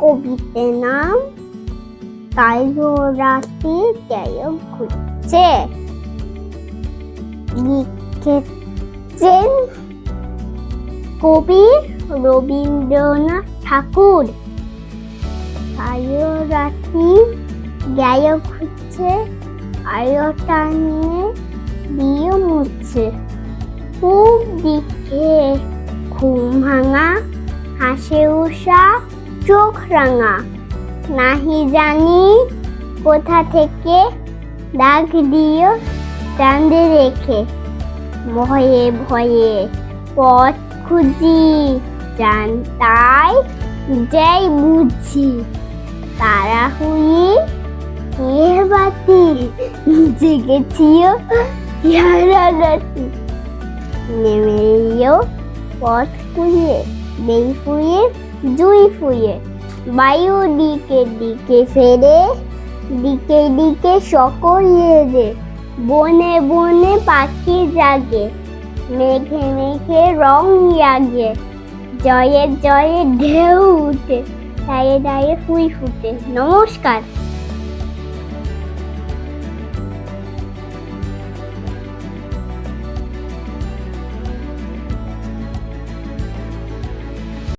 কবিতে নাম কালো রাতে গায়ক ঘুরছে লিখেছেন কবি রবীন্দ্রনাথ ঠাকুর। কালো রাতে গায়ক হচ্ছে আয়োটা নিয়ে দিয়ে মুচ্ছে খুব দিকে ঘুম ভাঙা হাসে উষা চোখ রাঙা। নাহি জানি কোথা থেকে ডাক দিও চাঁদে রেখে। ভয়ে ভয়ে পথ খুঁজি, জান তাই যাই বুঝি। তারা হুই বাতি জেগেছিও ইয়ারা রাতি নেমে পথ ফুয়ে নেই ফুয়ে, জুই ফুয়ে। বায়ু দিকে দিকে ফেরে, দিকে দিকে সকলে যে বনে বনে পাখি জাগে, মেঘে মেঘে রং জাগে। জয়ে জয়ে ঢেউ উঠে, দায়ে দায়ে ফুই ফুটে। নমস্কার।